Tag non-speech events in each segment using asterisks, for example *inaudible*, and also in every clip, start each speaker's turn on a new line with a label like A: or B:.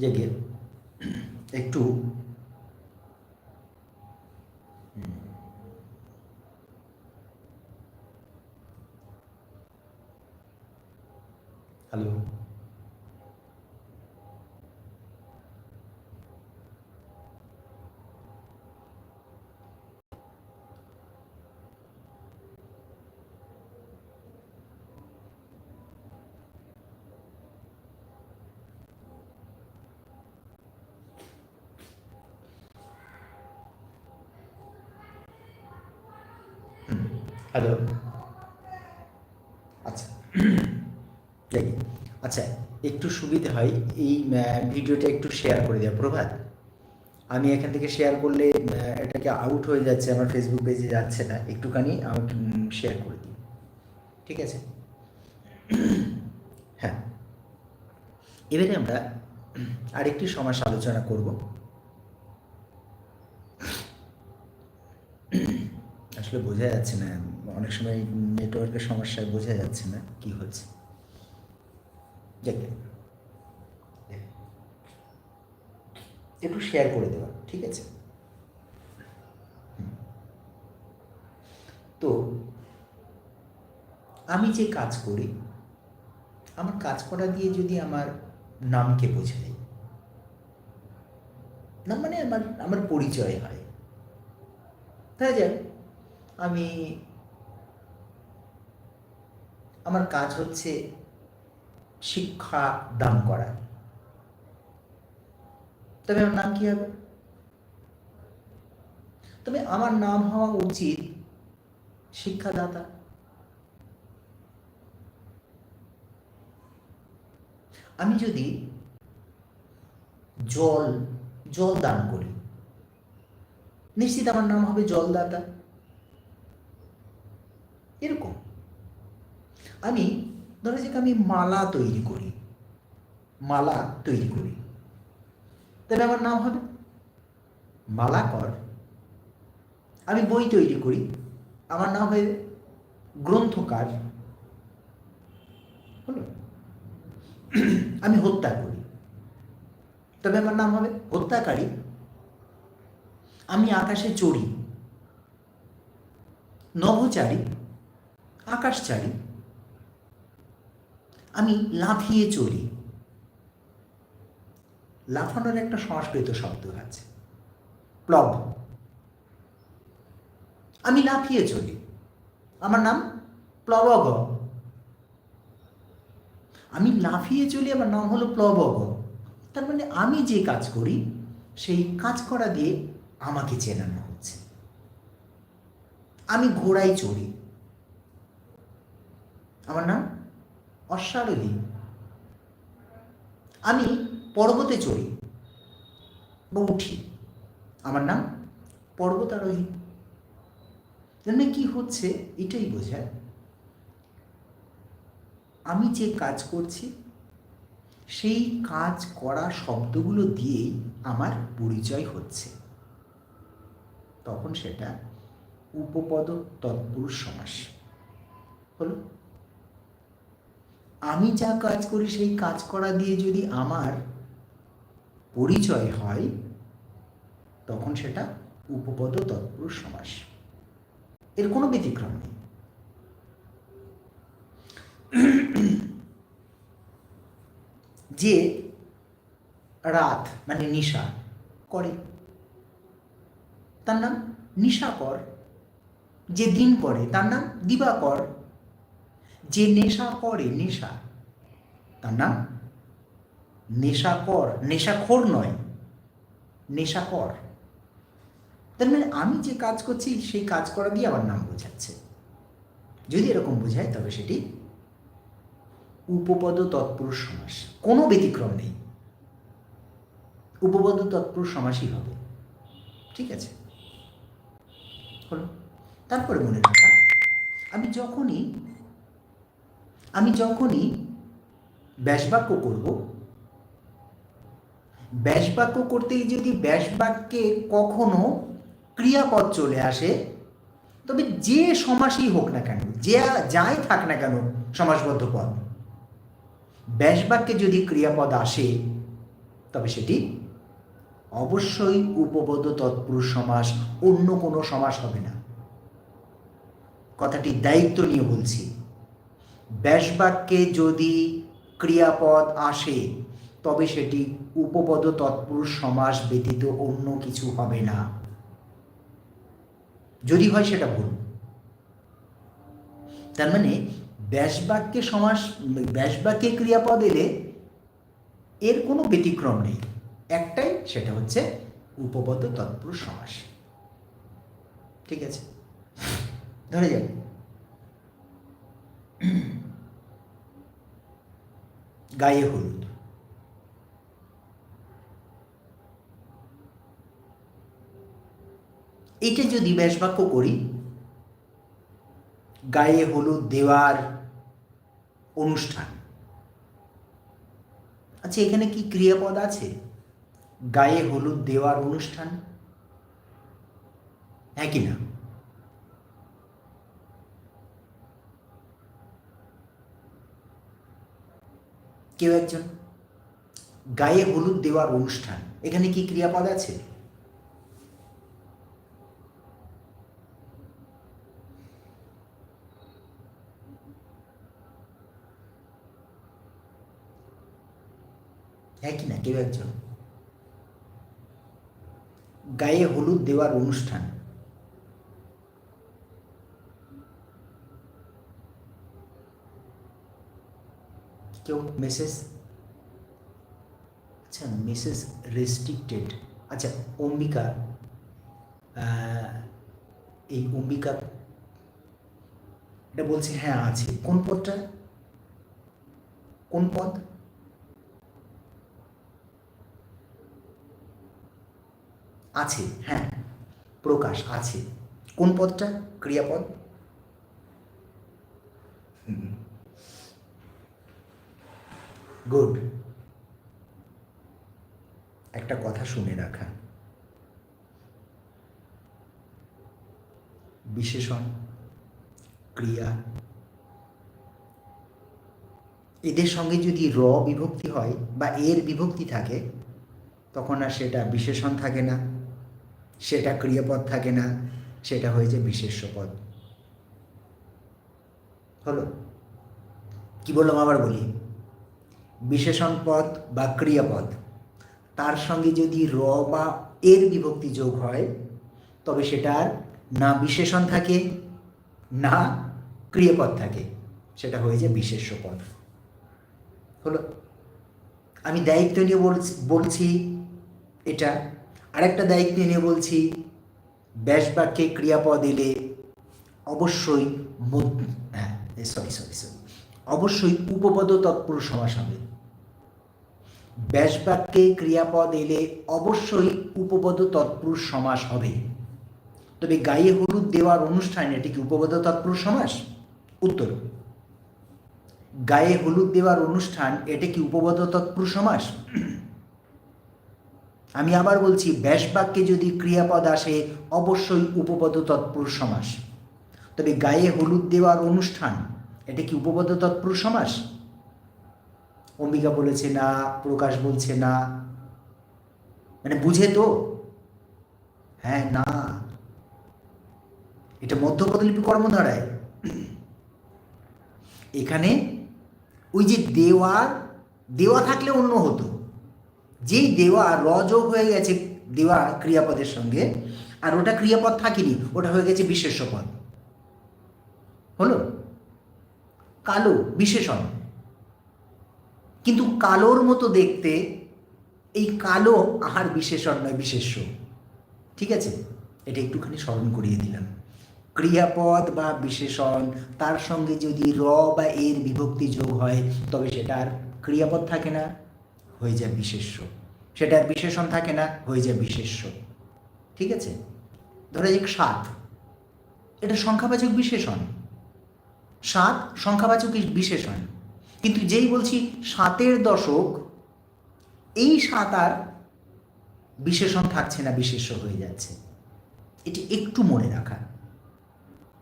A: জেগে। একটু hello hello আচ্ছা। দেখি। আচ্ছা একটু সুবিধে হয়, এই ভিডিওটা একটু শেয়ার করে দেওয়া, প্রভাত। আমি এখান থেকে শেয়ার করলে এটাকে আউট হয়ে যাচ্ছে, আমার ফেসবুক পেজে যাচ্ছে না। একটুখানি আমাকে শেয়ার করে দিই। ঠিক আছে? হ্যাঁ। এবারে আমরা আরেকটি সমস্যা আলোচনা করব। আসলে বোঝা যাচ্ছে না। অনেক সময় নেটওয়ার্কের সমস্যায় বোঝা যাচ্ছে না কি হচ্ছে। একটু শেয়ার করে দেওয়া, ঠিক আছে? তো, আমি যে কাজ করি, আমার কাজ করা দিয়ে যদি আমার নামকে বোঝাই, না মানে আমার আমার পরিচয় হয়। ধরা যাক, আমি আমার কাজ হচ্ছে শিক্ষা দান করা। তবে আমার নাম কি হবে? তবে আমার নাম হওয়া উচিত শিক্ষাদাতা। আমি যদি জল জল দান করি, নিশ্চিত আমার নাম হবে জলদাতা। এরকম। আমি, ধরো যে আমি মালা তৈরি করি, মালা তৈরি করি। তাহলে আমার নাম হবে। মালাকর আমি বই তৈরি করি, আমার নাম হবে গ্রন্থকার। হলো? আমি হত্যা করি। তবে আমার নাম হবে হত্যাকারী। আমি আকাশে চড়ি। নভোচারী। আকাশচারী। আমি লাফিয়ে চলি। লাফানোর একটা সংস্কৃত শব্দ আছে। প্লব। আমি লাফিয়ে চলি। আমার নাম প্লবগ। আমি লাফিয়ে চলি, আমার নাম হলো প্লবগ। তার মানে আমি যে কাজ করি, সেই কাজ করা দিয়ে আমাকে চেনানো হচ্ছে। আমি ঘোড়ায় চড়ি। আমার নাম অশ্বারোহী। আমি পর্বতে চড়ি বা উঠি। আমার নাম পর্বতারোহী। মানে কি হচ্ছে এটাই বোঝায়। আমি যে কাজ করছি, সেই কাজ করা শব্দগুলো দিয়েই আমার পরিচয় হচ্ছে। তখন সেটা উপপদ তৎপুরুষ সমাস। হলো আমি যা কাজ করি, সেই কাজ করা দিয়ে যদি আমার পরিচয় হয়, তখন সেটা উপপদ তৎপুরুষ সমাস এর কোনো ব্যতিক্রম নেই। যে রাত মানে নিশা, করে। তার নাম নিশা নিশাকর। যে দিন করে তার নাম দিবাকর। যে নেশা করে, নেশা। তার নাম নেশাকর, নেশাখোর নয়, নেশাকর। তার মানে আমি যে কাজ করছি, সেই কাজ করা দিয়ে আমার নাম বোঝাচ্ছে। যদি এরকম বোঝায়, তবে সেটি উপপদ তৎপুরুষ সমাস। কোনো ব্যতিক্রম নেই। উপপদ তৎপুরুষ সমাসই হবে। ঠিক আছে? হলো। তারপরে মনে রাখা, আমি যখনই আমি যখনই ব্যাসবাক্য করব, ব্যাসবাক্য করতে গিয়ে যদি ব্যাসবাক্যে কখনো ক্রিয়াপদ চলে আসে, তবে যে সমাসই হোক না কেন, যে যাই থাক না কেন সমাসবদ্ধ পদ, ব্যাসবাক্যে যদি ক্রিয়াপদ আসে, তবে সেটি অবশ্যই উপপদ তৎপুরুষ সমাস, অন্য কোনো সমাস হবে না। কথাটি দায়িত্ব নিয়ে বলছি। ব্যাসবাক্যে যদি ক্রিয়াপদ আসে, তবে সেটি উপপদ তৎপুরুষ সমাস ব্যতীত অন্য কিছু হবে না। যদি হয় সেটা ভুল। তার মানে ব্যাসবাক্যে সমাস, ব্যাসবাক্যে ক্রিয়াপদ এলে এর কোনো ব্যতিক্রম নেই। একটাই সেটা হচ্ছে উপপদ তৎপুরুষ সমাস। ঠিক আছে? ধরে যাক। গায়ে হলুদ। এটা যদি ব্যাসবাক্য করি, গায়ে হলুদ দেওয়ার অনুষ্ঠান। আচ্ছা এখানে কি ক্রিয়াপদ আছে? গায়ে হলুদ দেওয়ার অনুষ্ঠান? হ্যাঁ কি না। কেউ একজন গায়ে হলুদ দেওয়ার অনুষ্ঠান, এখানে কি ক্রিয়াপদ আছে? হ্যাঁ কি না, কেউ একজন? গায়ে হলুদ দেওয়ার অনুষ্ঠান। কেউ মেসেজ আচ্ছা মেসেজ রেস্ট্রিক্টেড আচ্ছা অম্বিকা এই অম্বিকা, এটা বলছে হ্যাঁ আছে। কোন পদটা? কোন পদ? আছে হ্যাঁ প্রকাশ, আছে। কোন পদটা? ক্রিয়াপদ? গুড একটা কথা শুনে রাখা। বিশেষণ, ক্রিয়া। এদের সঙ্গে যদি র বিভক্তি হয় বা এর বিভক্তি থাকে, তখন আর সেটা বিশেষণ থাকে না, সেটা ক্রিয়াপদ থাকে না, সেটা হয়েছে বিশেষ্য পদ হলো? কি বললাম আবার বলি? বিশেষণ পদ বা ক্রিয়াপদ তার সঙ্গে যদি র বা এর বিভক্তি যোগ হয়, তবে সেটার না বিশেষণ থাকে, না ক্রিয়াপদ থাকে। সেটা হয়ে যায় বিশেষ্য পদ হলো, আমি দায়িত্ব নিয়ে বলছি বলছি এটা। আরেকটা দায়িত্ব নিয়ে বলছি, ব্যাস বাক্যে ক্রিয়াপদ এলে অবশ্যই হ্যাঁ সরি সরি সরি অবশ্যই উপপদ তৎপুরুষ সমাস হবে ব্যাস বাক্যে ক্রিয়াপদ এলে অবশ্যই উপপদ তৎপুরুষ সমাস হবে। তবে গায়ে হলুদ দেওয়ার অনুষ্ঠান এটি কি উপপদ তৎপুরুষ সমাস? উত্তর। গায়ে হলুদ দেওয়ার অনুষ্ঠান এটা কি উপপদ তৎপুরুষ সমাস? *clears throat* আমি আবার বলছি ব্যাস বাক্যে যদি ক্রিয়াপদ আসে, অবশ্যই উপপদ তৎপুরুষ সমাস। তবে গায়ে হলুদ দেওয়ার অনুষ্ঠান, এটা কি উপপদ তৎপুরুষ সমাস? অম্বিকা বলেছে না, প্রকাশ বলছে না। মানে বুঝে তো? হ্যাঁ না। এটা মধ্যপদলিপি কর্মধারায়। এখানে ওই যে দেওয়া দেওয়া থাকলে অন্য হতো। যেই দেওয়া রযোগ হয়ে গেছে, দেওয়া ক্রিয়াপদের সঙ্গে, আর ওটা ক্রিয়াপদ থাকেনি, ওটা হয়ে গেছে বিশেষ্য পদ হলো? কালো বিশেষণ। কিন্তু কালোর মতো দেখতে এই কালো আহার বিশেষণ নয় বিশেষ্য। ঠিক আছে? এটা একটুখানি স্মরণ করিয়ে দিলাম। ক্রিয়াপদ বা বিশেষণ, তার সঙ্গে যদি র বা এর বিভক্তি যোগ হয়, তবে সেটার ক্রিয়াপদ থাকে না, হয়ে যায় বিশেষ্য। সেটার বিশেষণ থাকে না, হয়ে যায় বিশেষ্য। ঠিক আছে? ধরে যাক সাত। এটা সংখ্যাবাচক বিশেষণ। সাত সংখ্যাবাচক বিশেষণ। কিন্তু যেই বলছি সাতের দশক, এই সাত আর বিশেষণ থাকছে না, বিশেষ্য হয়ে যাচ্ছে। এটি একটু মনে রাখা।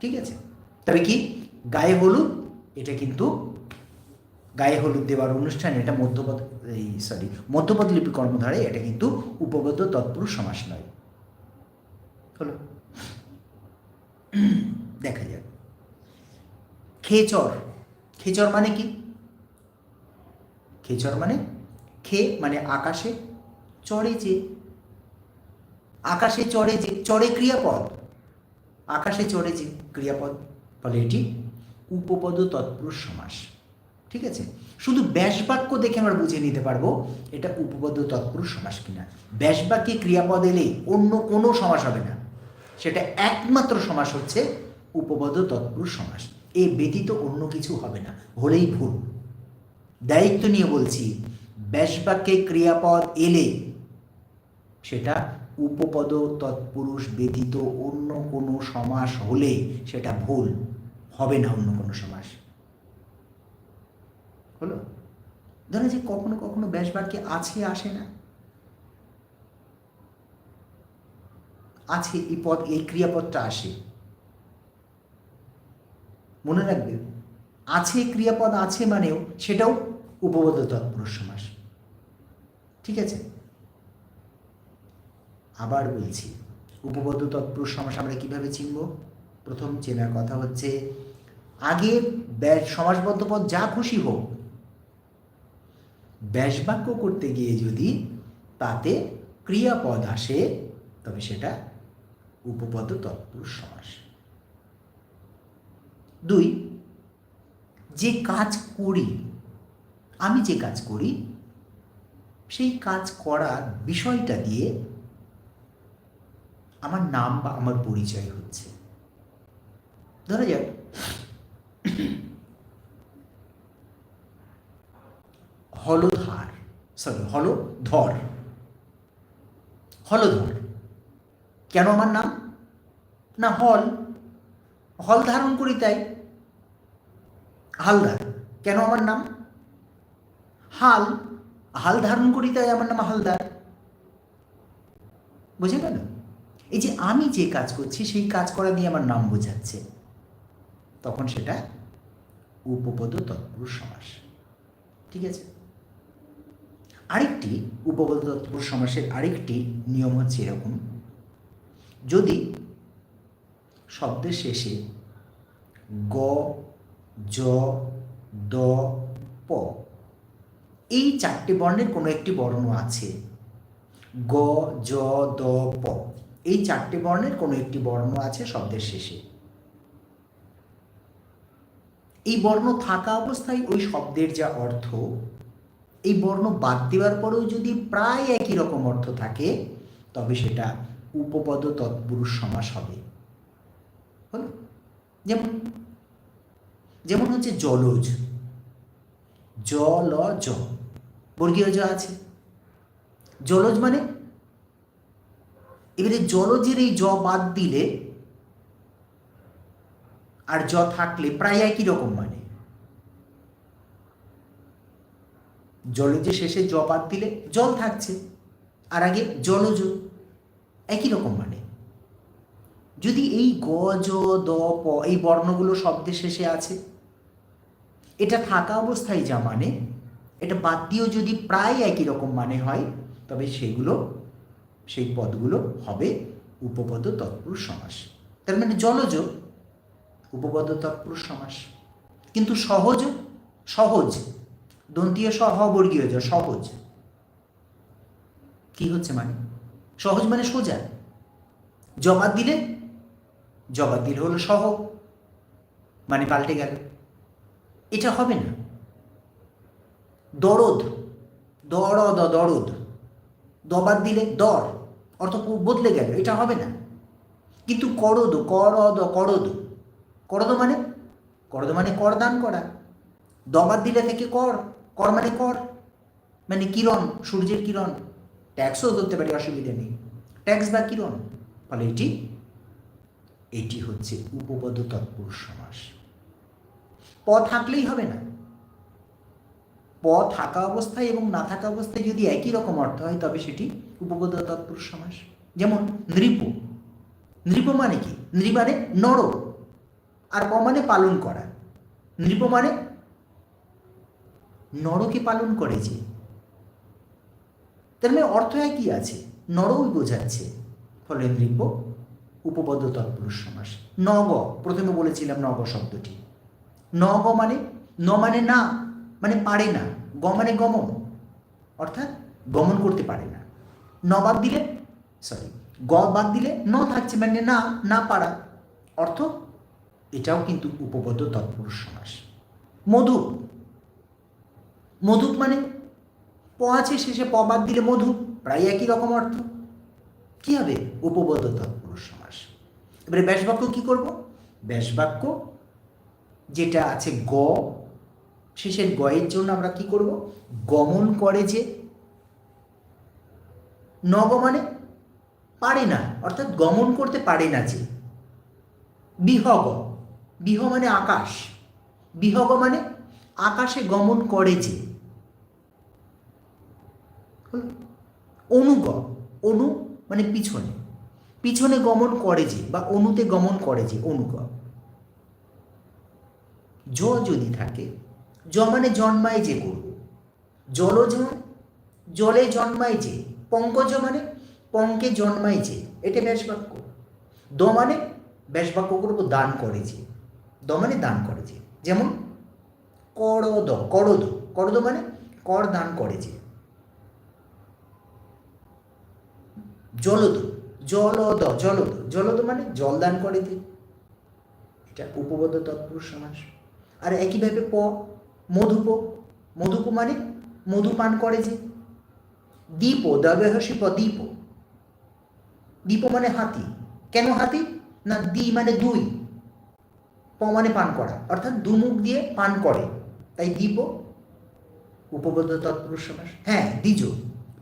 A: ঠিক আছে? তবে কি? গায়ে হলুদ, এটা কিন্তু গায়ে হলুদ দেওয়ার অনুষ্ঠান, এটা মধ্যপদ, এই সরি মধ্যপদ লিপি কর্মধারে এটা কিন্তু উপপদ তৎপুরুষ সমাস নয়। হলো। দেখা যাক। খেচর। খেচর মানে কি? খেচর মানে খে মানে আকাশে চড়ে যে, আকাশে চড়ে যে, চড়ে ক্রিয়াপদ, আকাশে চড়ে যে ক্রিয়াপদ, ফলে এটি উপপদ তৎপুরুষ সমাস। ঠিক আছে? শুধু ব্যাসবাক্য দেখে আমরা বুঝে নিতে পারব এটা উপপদ তৎপুরুষ সমাস কিনা। ব্যাসবাক্যে ক্রিয়াপদ এলে অন্য কোনো সমাস হবে না। সেটা একমাত্র সমাস হচ্ছে উপপদ তৎপুরুষ সমাস। এ ব্যতীত অন্য কিছু হবে না। হলেই ভুল। দায়িত্ব নিয়ে বলছি, ব্যাসবাক্যে ক্রিয়াপদ এলে সেটা উপপদ তৎপুরুষ ব্যতীত অন্য কোনো সমাস হলে সেটা ভুল, হবে না অন্য কোনো সমাস। হলো? ধরো যে কখনো কখনো ব্যাসবাক্যে আছে, আসে না। আছে, এই পদ, এই ক্রিয়াপদটা আসে। মনে রাখবে, আছে ক্রিয়াপদ আছে মানেও সেটাও উপপদ তৎপুরুষ সমাস ঠিক আছে? আবার বলছি উপপদ তৎপুরুষ সমাস আমরা কীভাবে চিনব? প্রথম চেনার কথা হচ্ছে, আগে সমাসবদ্ধ পদ যা খুশি হোক, ব্যাসবাক্য করতে গিয়ে যদি তাতে ক্রিয়াপদ আসে, তবে সেটা উপপদ তৎপুরুষ সমাস দুই, যে কাজ করি আমি যে কাজ করি, সেই কাজ করার বিষয়টা দিয়ে আমার নাম বা আমার পরিচয় হচ্ছে। ধরা যাক। হলধার সরি হলধর। হলধর। কেন আমার নাম? না, হল। হল ধারণ করি তাই। হালদার, কেন আমার নাম? হাল হাল ধারণ করি তাই আমার নাম হালদার। বুঝে গেল? এই যে আমি যে কাজ করছি, সেই কাজ করা নিয়ে আমার নাম বোঝাচ্ছে। তখন সেটা উপপদ তৎপুরুষ সমাস ঠিক আছে? আরেকটি উপপদ তৎপুরুষ সমাসের আরেকটি নিয়ম হচ্ছে এরকম। যদি শব্দের শেষে গ, জ, দ, প এই চারটি বর্ণের কোনো একটি বর্ণ আছে। গ, জ, দ, প। এই চারটি বর্ণের কোনো একটি বর্ণ আছে শব্দের শেষে। এই বর্ণ থাকা অবস্থায় ওই শব্দের যা অর্থ, এই বর্ণ বাদ দেওয়ার পরেও যদি প্রায় একই রকম অর্থ থাকে, তবে সেটা উপপদ তৎপুরুষ সমাস হবে। যেমন যেমন হচ্ছে জলজ। জল জ বর্গীয় জ আছে। জলজ মানে? এবারে জলজের এই জ বাদ দিলে আর জ থাকলে প্রায় একই রকম মানে। জলজের শেষে জ বাদ দিলে জল থাকছে, আর আগে জলজ, একই রকম মানে। যদি এই গ, জ, দ, প এই বর্ণগুলো শব্দের শেষে আছে, এটা থাকা অবস্থায় যা মানে এটা বাদ দিয়েও যদি প্রায় একই রকম মানে হয়, তবে সেগুলো, সেই পদগুলো হবে উপপদ তৎপুরুষ সমাস। তার মানে জলজ উপপদ তৎপুরুষ সমাস। কিন্তু সহজ সহজ, দন্তীয় সহবর্গীয় জ, সহজ। কি হচ্ছে মানে? সহজ মানে সোজা। জবাব দিলে জবাব দিলে হলো সহ। মানে পাল্টে গেল। এটা হবে না। দরদ দরদ দরদ। দবাদ দিলে দর, অর্থ বদলে গেল, এটা হবে না। কিন্তু করদ করদ করদ। করদ মানে? করদ মানে কর দান করা। দবাদ দিলে থেকে কর কর মানে কর। মানে কিরণ, সূর্যের কিরণ। ট্যাক্সও ধরতে পারি, অসুবিধা নেই। ট্যাক্স বা কিরণ। ফলে এটি এটি হচ্ছে উপপদ তৎপুরুষ সমাস। প থাকলেই হবে না। প থাকা অবস্থায় এবং না থাকা অবস্থায় যদি একই রকম অর্থ হয়, তবে সেটি উপপদ তৎপুরুষ সমাস। যেমন নৃপ। নৃপ মানে কি? নৃ মানে নর। আর প মানে পালন করা। নৃপ মানে নরকে পালন করেছে তার মানে অর্থ একই আছে। নরই বোঝাচ্ছে। ফলে নৃপ উপপদ তৎপুরুষ সমাস। নগ। প্রথমে বলেছিলাম নগ শব্দটি। নগ মানে ন মানে না। মানে পারে না গ মানে গমন, অর্থাৎ গমন করতে পারে না। ন বাদ দিলে সরি গ বাদ দিলে ন থাকছে মানে না না পারা। অর্থ, এটাও কিন্তু উপপদ তৎপুরুষ সমাস। মধু মধুপ মানে প আছে, শেষে প বাদ দিলে মধু, প্রায় একই রকম অর্থ। কি হবে? উপপদ তৎপুরুষ সমাস। এবারে ব্যাসবাক্য কি করব? ব্যাসবাক্য যেটা আছে গ শেষের গয়ের জন্য আমরা কি করব? গমন করে যে নগ মানে পারে না, অর্থাৎ গমন করতে পারে না যে। বিহগ, বিহ মানে আকাশ, বিহগ মানে আকাশে গমন করে যে? অনুগ, অনু মানে পিছনে পিছনে গমন করে যে বা অনুতে গমন করে যে, অনুগ। জ যদি থাকে জ মানে জন্মায় যে গরু। জলজ জলে জন্মায় যে, পঙ্কজ মানে পঙ্কে জন্মায় যে, এটা ব্যাস বাক্য দ মানে ব্যাসবাক্য করব দান করে যে দ মানে দান করে যে, যেমন করদ করদ করদ মানে কর দান করে যে। জলদ জলদ জলদ জলদ মানে জল দান করে যে। এটা উপবদ্ধ তৎপুরুষ সমাস। আর একইভাবে প মধুপ মধুপ মানে মধু পান করে যে দীপ দব্যহসি প দীপ। দীপ মানে হাতি। কেন হাতি? না দি মানে দুই। প মানে পান করা। অর্থাৎ দুমুখ দিয়ে পান করে। তাই দীপ, উপবদ্ধ তৎপুরুষ সমাস হ্যাঁ দ্বিজ।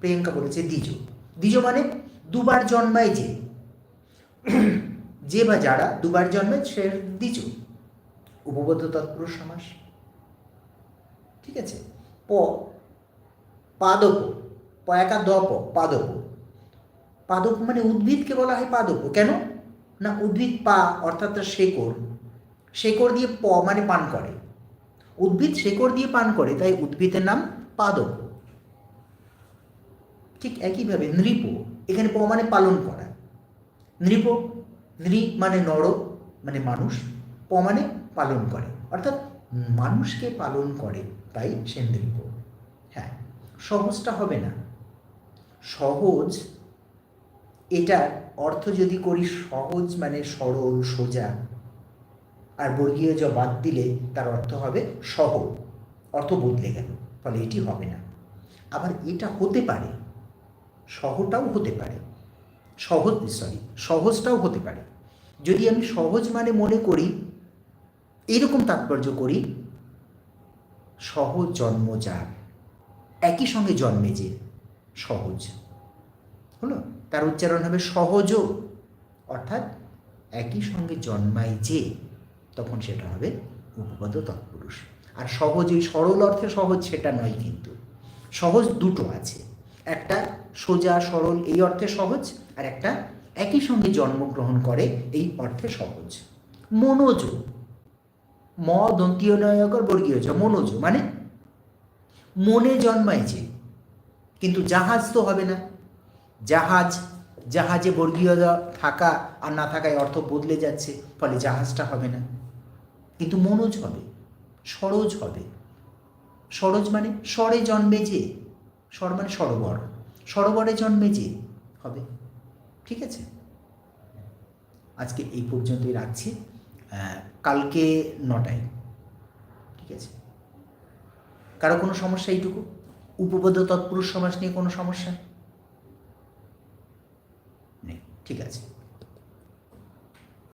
A: প্রিয়াঙ্কা বলেছে দ্বিজ। দ্বিজ মানে দুবার জন্মায় যে। যে বা যারা দুবার জন্মে সে দ্বিজ। উপবদ্ধ তৎপুরুষ সমাস ঠিক আছে? প, পাদপ, প একা দ প, পাদপ। পাদপ মানে উদ্ভিদকে বলা হয় পাদপ। কেন? না উদ্ভিদ পা, অর্থাৎ তার শেকড়। শেকড় দিয়ে প মানে পান করে। উদ্ভিদ শেকড় দিয়ে পান করে, তাই উদ্ভিদের নাম পাদপ। ঠিক একইভাবে নৃপ, এখানে প মানে পালন করা। নৃপ, নৃ মানে নর মানে মানুষ। প মানে পালন করে। অর্থাৎ মানুষকে পালন করে। তাই সে নৃপ হ্যাঁ সহজটা হবে না। সহজ এটার অর্থ যদি করি সহজ মানে সরল, সোজা। আর বর্গীয় জ বাদ দিলে তার অর্থ হবে সহ অর্থ বদলে গেল, ফলে এটি হবে না। আবার এটা হতে পারে। সহটাও হতে পারে। সহজ সরি সহজটাও হতে পারে। যদি আমি সহজ মানে মনে করি, এইরকম তাৎপর্য করি সহজ জন্ম যার। একই সঙ্গে জন্মে যে সহজ। হলো? তার উচ্চারণ হবে সহজ অর্থাৎ একই সঙ্গে জন্মায় যে, তখন সেটা হবে উপপদ তৎপুরুষ। আর সহজ ওই সরল অর্থে সহজ সেটা নয় কিন্তু। সহজ দুটো আছে। একটা সোজা সরল এই অর্থে সহজ, আর একটা একই সঙ্গে জন্মগ্রহণ করে এই অর্থে সহজ। মনোজ ম দন্তীয় নয়কর বর্গীয় জ মনোজ মানে মনে জন্মায় যে কিন্তু জাহাজ তো হবে না। জাহাজ, জাহাজে বর্গীয় থাকা আর না থাকায় অর্থ বদলে যাচ্ছে, ফলে জাহাজটা হবে না। কিন্তু মনোজ হবে, সরোজ হবে। সরোজ মানে স্বরে জন্মে যে স্বর মানে সরোবর। সরোবরে জন্মে যে, হবে। ঠিক আছে? আজকে এই পর্যন্তই রাখছি। কালকে নটায়। ঠিক আছে? কারও কোনো সমস্যা এইটুকু? উপপদ তৎপুরুষ সমাজ নিয়ে কোনো সমস্যা? নেই। ঠিক আছে।